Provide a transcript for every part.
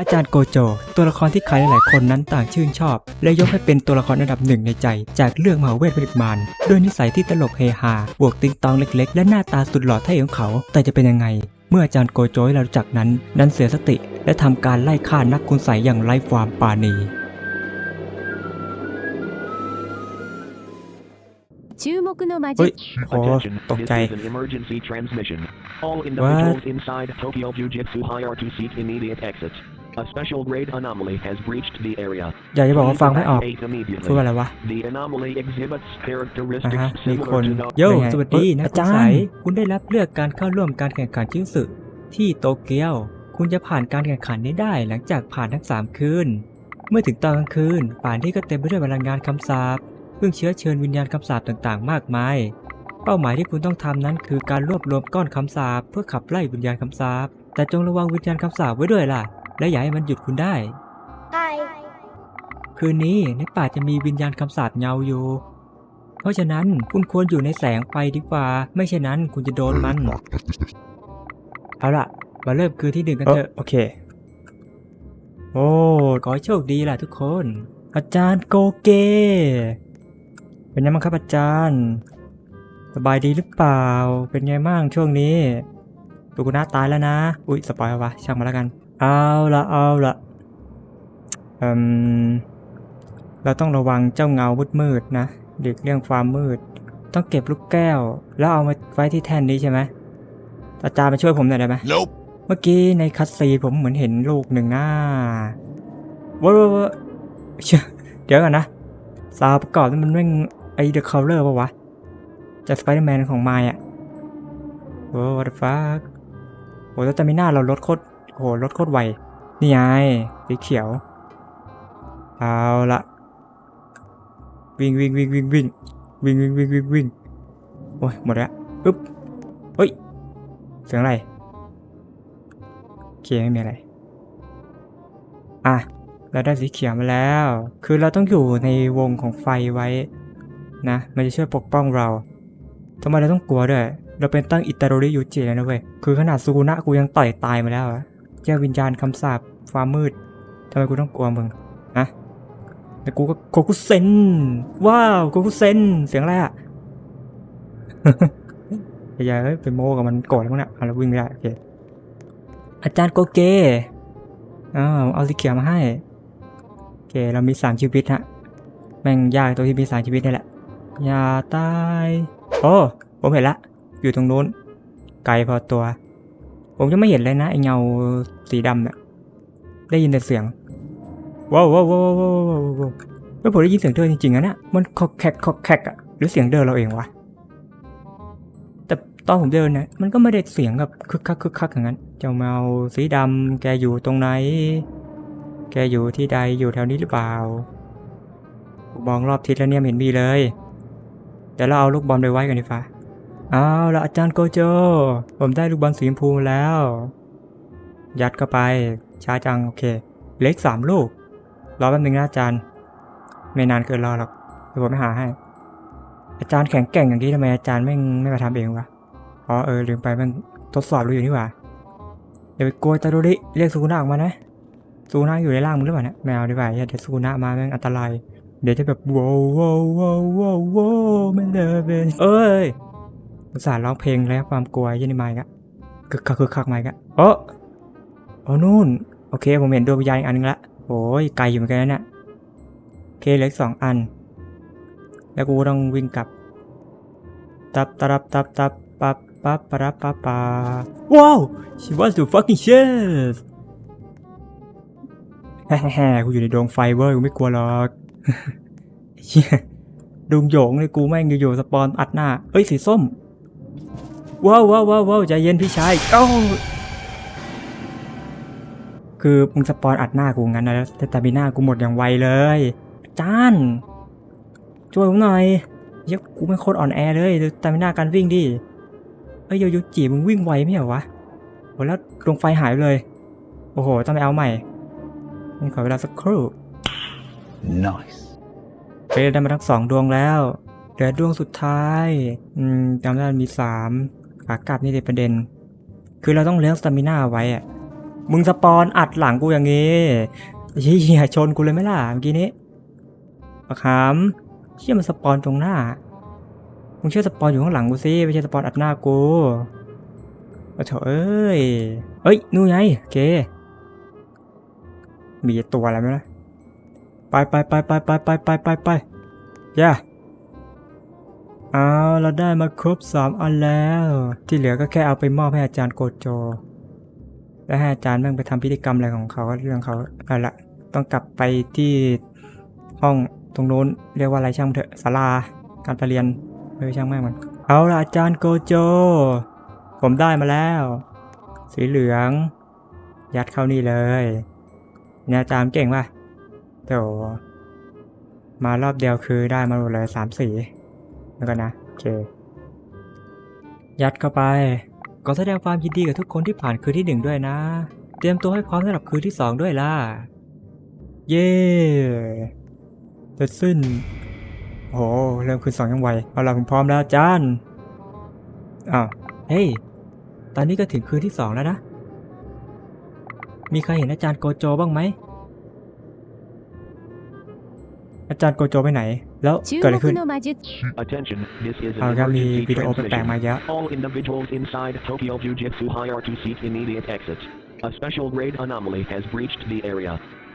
อาจารย์โกโจ ตัวละครที่ใครหลายคนนั้นต่างชื่นชอบ และยกให้เป็นตัวละครอันดับหนึ่งในใจ จากเรื่องมหาเวทวิริมานด้วยนิสัยที่ตลกเฮฮา บวกติงตองเล็ก ๆ และหน้าตาสุดหล่อเท่ของเขา แต่จะเป็นยังไง เมื่ออาจารย์โกโจเราจักนั้น นั้นเสียสติ และทำการไล่ฆ่านักคุณใสยอย่างไร้ความปาณีเฮ้ยโอ้ตกใจ What? An emergency transmission. All individuals inside Tokyo Jujitsu High are to seek immediate exit. A special grade anomaly has breached the area. อยากจะบอกว่าฟังไม่ออก Please evacuate พูดว่า immediately. อะไรวะ The anomaly exhibits อ่า characteristics ฮะมีคน similar to those โย่เป็นไงสวัสดีนะอาอาจาจารรย์ย์คุณได้รับเลือกการเข้าร่วมการแข่งขันชิวสึที่โตเกียว คุณจะผ่านการแข่งขันนี้ได้หลังจากผ่านทั้ง 3 คืน เมื่อถึงตอนกลางคืน ป่านที่ก็เต็มไปด้วยพลังงานคำสาปเพิ่งเชื้อเชิญวิญญาณคำสาปต่างๆ มากมาย เป้าหมายที่คุณต้องทำนั้นคือการรวบรวมก้อนคำสาปเพื่อขับไล่วิญญาณคำสาปแต่จงระวังวิญญาณคำสาปไว้ด้วยล่ะ และอย่าให้มันหยุดคุณได้คืนนี้ในป่าจะมีวิญญาณคำสาปเงาอยู่ เพราะฉะนั้นคุณควรอยู่ในแสงไฟดีกว่า ไม่เช่นนั้นคุณจะโดนมัน เอาล่ะ มาเริ่มคืนที่หนึ่งกันเอเถออะ โอเค โอ้ขอให้โชคดีล่ะทุกคน อาจารย์โกเก เป็นไงบ้างครับอาจารย์ สบายดีหรือเปล่า เป็นไงบ้างช่วงนี้ตูกุน่าตายแล้วนะ อุ๊ย สปอยล์วะ ช่างมาแล้วกัน เอาละเอาละเอืมเราต้องระวังเจ้าเงามืดๆนะเด็กเรื่องความมืด ต้องเก็บลูกแก้ว แล้วเอามาไว้ที่แท่นนี้ใช่ไหมอาจารย์มาช่วยผมหน่อยได้ไหม Nope. เมื่อกี้ในคัสซีนผมเหมือนเห็นลูกหนึ่งอะว้าวว้าวว้าวเชื่อเดี๋ยวก่อนนะซาวประกอบนี่มันแม่งไอเดอะคัลเลอร์ปะวะจากสไปเดอร์แมนของไมายอะโอ้ what the fuck โอ้แล้วตามิน่าเราลดโคตร โหลดโคตรไว นี่ไงสีเขียว เอาละวิ่งวิ่งวิ่งวิ่งวิ่งวิ่งวิ่งวิ่งวิ่งวิ่งโอ้ยหมดแล้วปึ๊บเฮ้ยเสียงอะไรโอเคไม่มีอะไร อะ เราได้สีเขียวมาแล้ว คือเราต้องอยู่ในวงของไฟไว้ นะ มันจะช่วยปกป้องเราทำไมเราต้องกลัวด้วย เราเป็นตั้งอิตาโรริยูเจแล้วนะเว้ย คือขนาดซูกุนะกูยังต่อยตายมาแล้วอะ แก้ววิญญาณคำสาปฟ้ามืดทำไมกูต้องกลัวมึงอะแต่กูก็โคกุเซนว้าวโคกุเซนเสียงอะไรอะอย่าเอ้ยไปโมกับมันโกรธแล้วมั้งเนี่ยอะเราวิ่งไม่ได้โอเคอาจารย์โกเกอ้าวเอาสีเขียวมาให้โอเคเรามีสามชีวิตฮะแม่งยากตัวที่มีสามชีวิตนี่แหละอย่าตายโอ้ผมเห็นละ อยู่ตรงนู้น ไกลพอตัว ผมยังไม่เห็นเลยนะไอเงาสีดำเนี่ยได้ยินแต่เสียงว้าวว้าวว้าวว้าวว้าวว้าวผมได้ยินเสียงเดินจริงๆอะเนี่ยมันคอกแคกคอกแคกอะหรือเสียงเดินเราเองวะแต่ตอนผมเดินเนี่ยมันก็ไม่ได้เสียงแบบคึกคักคึกคักอย่างนั้นเจ้าแมวสีดำแกอยู่ตรงไหน แกอยู่ที่ใดอยู่แถวนี้หรือเปล่าผมมองรอบทิศแล้วเนี่ยเห็นมีเลยเดี๋ยวเราเอาลูกบอลไปไว้กันดีฟ้า อ้าวและอาจารย์โกโจ ผมได้ลูกบอลสีชมพูแล้ว ยัดเข้าไปช้าจังโอเค เล็กสามลูก รอแป๊บนึงนะอาจารย์ ไม่นานเกินรอหรอกเดี๋ยวผมไปหาให้ อาจารย์แข็งแกร่งอย่างนี้ทำไมอาจารย์ไม่ไม่มาทำเองวะอ๋อเออลืมไปมันทดสอบรู้อยู่นี่หว่าเดี๋ยวไปโกยตาโดริเรียกซูกุนะออกมานะซูกุนะอยู่ในร่างมึงหรือเปล่าเนี่ยแมวดีกว่าอย่าเดี๋ยวซูกุนะมาแม่งอันตรายเดี๋ยวจะแบบว้าวว้าวว้าวว้าวว้าวไม่เลยเว้ยเอ้ย อุตส่าห์ร้องเพลงแล้วความกลัวยันนี่มาอีกอะคึกคักคึกคักมาอีกอะโอ้โอ้นู่น โอเค ผมเห็นดวงวิญญาณอีกอันนึงละโอ้ยไกลอยู่เหมือนกันนะเนี่ยโอเคเหลืออกสองอัน แล้วกูต้องวิ่งกลับ ตับตับตับตับปับปับปะรับปะปาว้าว she wants to fucking shit แฮ่ๆกูอยู่ในดวงไฟเว้ยกูไม่กลัวหรอกเหี้ยดวงโยงเลยกูแม่งอยู่ๆสปอนอัดหน้า เอ้ยสีส้ม ว้าวว้าวว้าวว้าวใจเย็นพี่ชายเอ้าคือมึงสปอนอัดหน้ากูงั้นนะแล้วแต่ตาบีหน้ากูหมดอย่างไวเลยอาจานช่วยผมหน่อยเหี้ยกูไม่โคตรอ่อนแอเลยดูตามินาการวิ่งดิเอ้ยโยยุจิมึงวิ่งไวไม่เหรอวะโหแล้วดวงไฟหายไปเลย โอ้โหต้องไปเอาใหม่นี่ขอเวลาสักครู่ Nice. เฟรได้มาทั้งสองดวงแล้วเหลือดวงสุดท้าย อืมจำได้มีสาม ปากกับนี่ติดประเด็น คือเราต้องเลี้ยงสตามิน่าไว้อะมึงสปอนอัดหลังกูอย่างงี้เฮียชนกูเลยไหมล่ะเมื่อกี้นี้ปะขามเชี่ยมันสปอนตรงหน้า มึงเชื่อสปอนอยู่ข้างหลังกูสิไม่ใช่สปอนอัดหน้ากูโอ้โถเอ้ยเอ้ยนู่นไงเค มีตัวอะไรไหมล่ะไปไปไปไปไปไปไปไปไปย่า เอาเราได้มาครบสามอันแล้ว ที่เหลือก็แค่เอาไปมอบให้อาจารย์โกโจ และให้อาจารย์แม่งไปทำพิธีกรรมอะไรของเขาเรื่องเขาเอาละต้องกลับไปที่ห้องตรงโน้นเรียกว่าอะไรช่างเถอะศาลาการประเรียนเอยช่างแม่งมันเอาละอาจารย์โกโจ ผมได้มาแล้ว สีเหลือง ยัดเข้านี่เลยเนี่ยอาจารย์เก่งป่ะเดี๋ยวมารอบเดียวคือได้มาหมดเลยสามสี แล้วก็นะโอเคยัดเข้าไป ก็แสดงความยินดีกับทุกคนที่ผ่านคืนที่หนึ่งด้วยนะ เตรียมตัวให้พร้อมสำหรับคืนที่สองด้วยล่ะ เย่เสร็จสิ้นโอ้เริ่มคืนสองยังไว เอาล่ะผมพร้อมแล้วจานอ้าว เฮ้ย ตอนนี้ก็ถึงคืนที่สองแล้วนะ มีใครเห็นอาจารย์โกโจบ้างไหม อาจารย์โกโจไปไหน แล้วเกิดอะไรขึ้น Attention, this is an emergency All individuals inside Tokyo Jujitsu High are to seek immediate exit. A special grade anomaly has breached the area.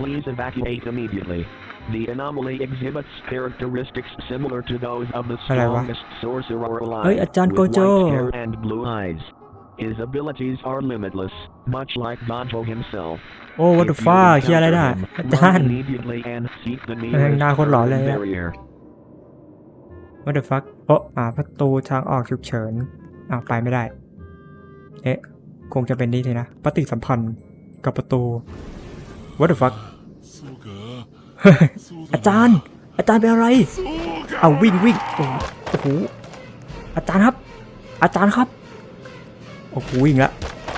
Please evacuate immediately. The anomaly exhibits characteristics similar to those of the strongest sorcerer alive, เฮ้ยอาจารย์ with white hair and blue eyes. His abilities are limitless, much like Gojo himself. Oh, what the If you fuck encounter เฮียอะไรน่ะ him, อาจาร run ย์ immediately and seek the nearest barrier. what the fuck โอ๊ะอ่าประตูทางออกฉุกเฉินอ้าวไปไม่ได้ เอ๊ะ คงจะเป็นนี่เลยนะ ปฏิสัมพันธ์กับประตู what the fuck อาจารย์ อาจารย์เป็นอะไร เอาวิ่งวิ่งโอ้โห อาจารย์ครับ อาจารย์ครับ โอ้โหวิ่งละ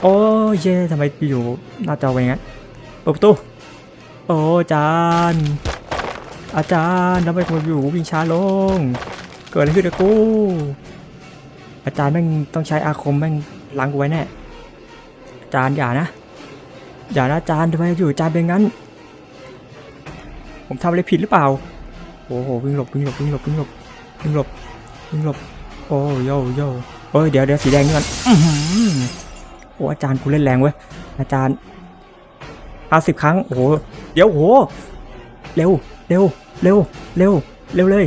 โอ้เย่ทำไมอยู่หน้าจอเป็นงั้นเปิดประตู โอ้อาจารย์ อาจารย์ทำไมผมอยู่วิ่งช้าลง เกิดอะไรขึ้นกู อาจารย์แม่งต้องใช้อาคมแม่งล้างกูไว้แน่ อาจารย์อย่านะ อย่านะอาจารย์ทำไมอยู่อาจารย์เป็นงั้น ผมทำอะไรผิดหรือเปล่า โอ้โหวิ่งหลบวิ่งหลบวิ่งหลบวิ่งหลบวิ่งหลบวิ่งหลบ โอ้ยโยโย่เอ้ยเดี๋ยวเดี๋ยวสีแดงนี่กันโอ้อาจารย์กูเล่นแรงเว้ย อาจารย์เอาสิบครั้ง โอ้เดี๋ยวโห เร็ว เร็ว เร็ว เร็ว เร็วเลย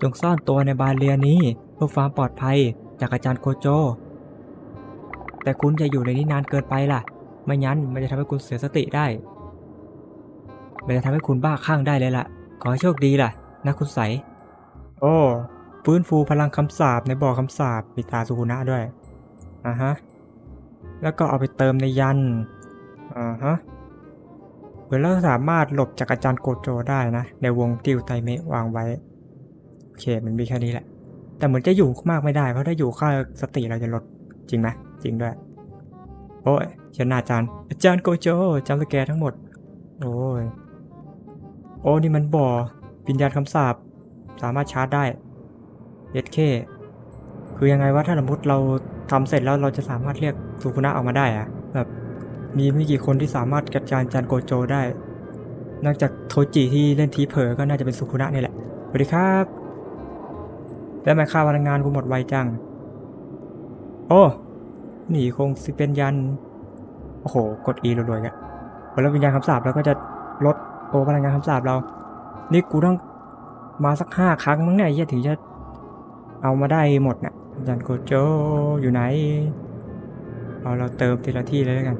จงซ่อนตัวในบานเรียนี้เพื่อความปลอดภัยจากอาจารย์โกโจ แต่คุณจะอยู่ในนี้นานเกินไปล่ะ ไม่งั้นมันจะทำให้คุณเสียสติได้ มันจะทำให้คุณบ้าคลั่งได้เลยล่ะ ขอให้โชคดีล่ะ นะคุณใส โอ้ฟื้นฟูพลังคำสาปในบ่อคำสาปมีตาสุกุนะด้วยอ่าฮะ แล้วก็เอาไปเติมในยันอ่าฮะเหมือนเราสามารถหลบจากอาจารย์โกโจได้นะ ในวงติวไตเมะวางไว้ โอเคมันมีแค่นี้แหละ แต่เหมือนจะอยู่มากไม่ได้ เพราะถ้าอยู่ค่าสติเราจะลดจริงไหมจริงด้วย โอ้ยเชิญหน้าอาจารย์ อาจารย์โกโจจำสแกทั้งหมด โอ้ยโอ้นี่มันบ่อวิญญาณคำสาปสามารถชาร์จได้เอสเคคือยังไงว่าถ้าสมมติเราทำเสร็จแล้วเราจะสามารถเรียกสุคุนะออกมาได้อะแบบมีไม่กี่คนที่สามารถกัดจานจานโกโจได้ นอกจากโทจิที่เล่นทีเผลอก็น่าจะเป็นสุคุนะนี่แหละสวัสดีครับ แล้วทำไมค่าพลังงานกูหมดไวจัง โอ้หนีคงสิเป็นยัน โอ้โห กด E รัวๆกันพอแล้ววิญญาณคำสาปเราก็จะลดโอพลังงานคำสาปเรา นี่กูต้องมาสักห้าครั้งมั้งเนี่ยเหี้ยถึงจะเอามาได้หมดเนี่ยยันโกโจอยู่ไหน เอาเราเติมทีละที่เลยแล้วกัน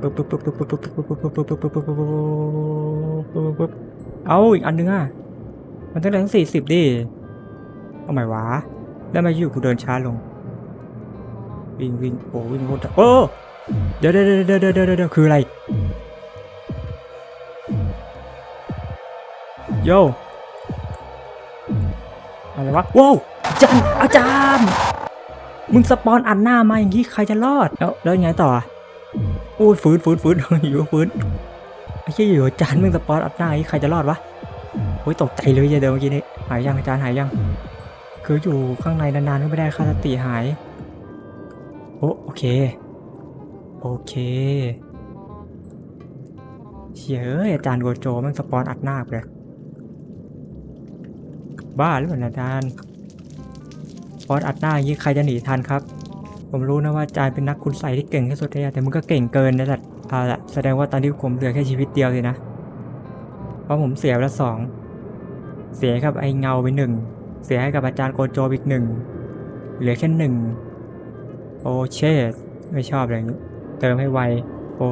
ปึ๊บปึ๊บปึ๊บปึ๊บปึ๊บปึ๊บปึ๊บปึ๊บปึ๊บปึ๊บปึ๊บปึ๊บปึ๊บปึ๊บปึ๊บเอาอีกอันนึงอะ มันต้องได้ทั้งสี่สิบดิ เอาใหม่วะแล้วมาอยู่กูเดินช้าลง วิ่งวิ่งโอ้วิ่งโคตรโอ้เดี๋ยวเดี๋ยวเดี๋ยวเดี๋ยวเดี๋ยวเดี๋ยวคืออะไรโยอะไรวะว้าวอาจารย์อาจารย์ มึงสปอนอัดหน้ามาอย่างนี้ใครจะรอด แล้วแล้วยังไงต่ออะโอ้ยฟื้นฟื้นฟื้นอยู่ฟื้นไอ้เหี้ยอยู่อาจารย์มึงสปอนอัดหน้าอย่างนี้ใครจะรอดวะโอ้ยตกใจเลยเหี้ยเดิมเมื่อกี้นี้หายยังอาจารย์หายยัง คืออยู่ข้างในนานๆก็ไม่ได้ค่าสติหาย โอ้โอเค โอเคเชี่ยเอ้ยอาจารย์โกโจมันสปอนอัดหน้าเลยบ้าหรือเปล่าเนี่ยอาจารย์สปอนอัดหน้าอย่างนี้ใครจะหนีทันครับ ผมรู้นะว่าอาจารย์เป็นนักคุณใส่ที่เก่งที่สุดเลยแต่มึงก็เก่งเกินนะแหละเอาละแสดงว่าตอนนี้ผมเหลือแค่ชีวิตเดียวสินะ เพราะผมเสียไปแล้วสอง เสียให้กับไอเงาไปหนึ่ง เสียให้กับอาจารย์โกโจอีกหนึ่ง เหลือแค่หนึ่ง โอเชสไม่ชอบอะไรอย่างนี้ เติมให้ไว โอ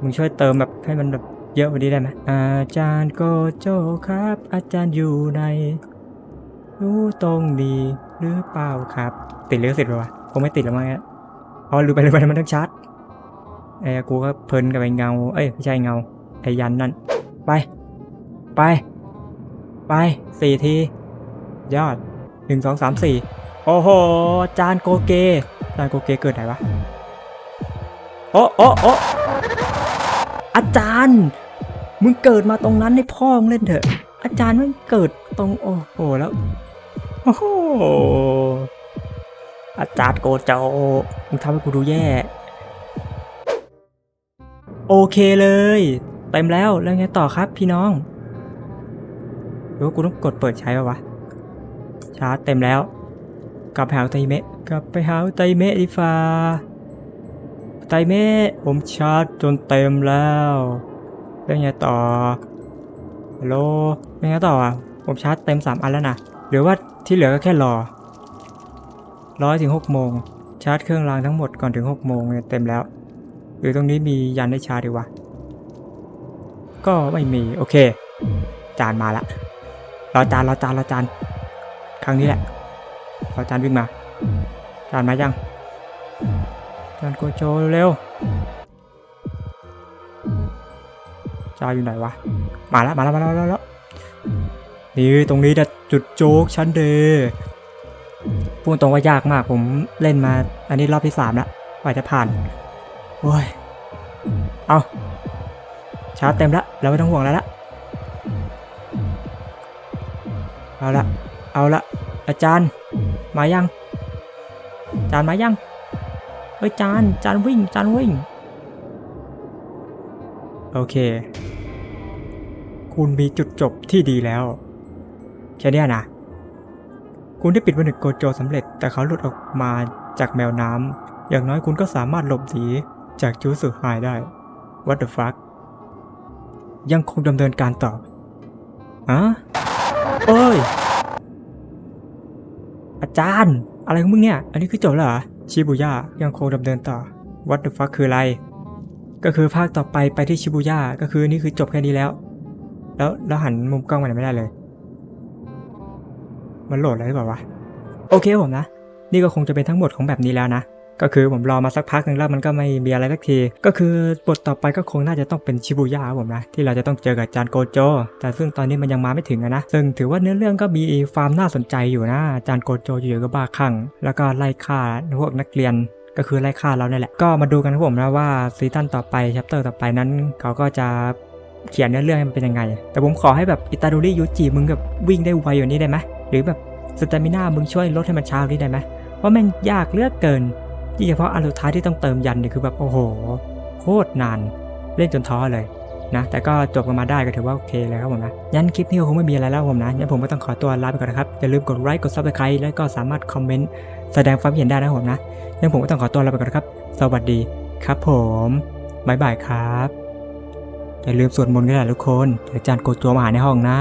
มึงช่วยเติมแบบให้มันแบบเยอะกว่านี้ได้ไหมอาจารย์โกโจครับ อาจารย์อยู่ใน รู้ตรงนี้หรือเปล่าครับ ติดเลือสิทธิ์วะคงไม่ติดแล้วมั้งเนี่ยอ๋อลืมไปลืมไปมันต้องชาร์จไอ้กูก็เพลินกับไอ้เงา เอ้ยไม่ใช่เงา ไอ้ยันนั่น ไป ไป ไปสี่ที ยอดหนึ่งสองสามสี่โอ้โหอาจานโกเกอาจานโกเกเกิดไหนวะ โอ้โอ้โอ้อาจารย์ มึงเกิดมาตรงนั้นให้พ่อมึงเล่นเถอะ อาจารย์มันเกิดตรงโอ้โหแล้วโอ้โหอาจารย์โกโจมึงทำให้กูดูแย่ โอเคเลย เต็มแล้วแล้วไงต่อครับพี่น้อง รือว่ากูต้องกดเปิดใช้ป่าวะ ชาร์จเต็มแล้ว กลับไปหาไตเมะ กลับไปหาไตเมะดีฟ้าไตเมะผมชาร์จจนเต็มแล้วแล้วไงต่อ ฮัลโหลเป็นไงต่ออะ ผมชาร์จเต็มสามอันแล้วนะ หรือว่าที่เหลือก็แค่รอร้อยถึงหกโมง ชาร์จเครื่องรางทั้งหมดก่อนถึงหกโมงเนี่ยเต็มแล้ว หรือตรงนี้มียันให้ชาร์จดีวะ ก็ไม่มี โอเค จานมาละ รอจานรอจานรอจานครั้งนี้แหละรอจานวิ่งมาจานมายังจานโกโจเร็วจานอยู่ไหนวะมาแล้วมาแล้วมาแล้วแล้วนี่ตรงนี้จะจุดโจ๊กชั้นเดย์พูดตรงว่ายากมากผมเล่นมาอันนี้รอบที่สามแล้วกว่าจะผ่านโอ้ยเอาชาร์จเต็มแล้วเราไม่ต้องห่วงแล้วละ เอาละเอาละอาจารย์ มายังอาจานมายังเฮ้ยจานจานวิ่งจานวิ่ง โอเค คุณมีจุดจบที่ดีแล้วแค่เนี้ยนะคุณได้ปิดผนึกโกโจสำเร็จ แต่เขาหลุดออกมาจากแมวน้ำอย่างน้อยคุณก็สามารถหลบหนีจากจูสึไฮได้ What the fuck ยังคงดำเนินการต่ออะ เอ้ย อาจารย์ อะไรของมึงเนี่ย อันนี้คือจบแล้วเหรอ ชิบุย่ายังคงดำเนินต่อ What the fuck คืออะไร ก็คือภาคต่อไปไปที่ชิบุย่าก็คือนี่คือจบแค่นี้แล้ว แล้วแล้วหันมุมกล้องมาไหนไม่ได้เลย มันโหลดอะไรหรือเปล่าวะ โอเคผมนะ นี่ก็คงจะเป็นทั้งหมดของแบบนี้แล้วนะ ก็คือผมรอมาสักพักหนึ่งแล้วมันก็ไม่มีอะไรสักที ก็คือบทต่อไปก็คงน่าจะต้องเป็นชิบูย่าผมนะที่เราจะต้องเจอกับจานโกโจ แต่ซึ่งตอนนี้มันยังมาไม่ถึงนะซึ่งถือว่าเนื้อเรื่องก็มีความน่าสนใจอยู่นะจานโกโจอยู่ก็บ้าคลั่งแล้วก็ไล่ฆ่าพวกนักเรียนก็คือไล่ฆ่าเราเนี่ยแหละ ก็มาดูกันครับผมนะว่าซีซั่นต่อไปชัปเตอร์ต่อไปนั้นเขาก็จะเขียนเนื้อเรื่องให้มันเป็นยังไง แต่ผมขอให้แบบอิตาดูริยูจิมึงแบบวิ่งได้ไวกว่านี้ได้ไหมหรือแบบสเตมิน่ามึงช่วยลดให้มันช้านี้ได้ไหมว่าม่งยากเลือกเกิน ที่เฉพาะอันสุดท้ายที่ต้องเติมยันเนี่ยคือแบบโอ้โห โคตรนานเล่นจนท้อเลยนะแต่ก็จบกันมาได้ก็ถือว่าโอเคเลยครับผมนะยันคลิปนี้ก็คงไม่มีอะไรแล้วผมนะยันผมก็ต้องขอตัวลาไปก่อนนะครับ อย่าลืมกดไลค์กดซับสไครต์แล้วก็สามารถคอมเมนต์แสดงความเห็นได้นะผมนะยันผมก็ต้องขอตัวลาไปก่อนนะครับ สวัสดีครับผมบ๊ายบายครับ อย่าลืมสวดมนต์กันนะทุกคนเดี๋ยวอาจารย์โกโจมาหาในห้องนะ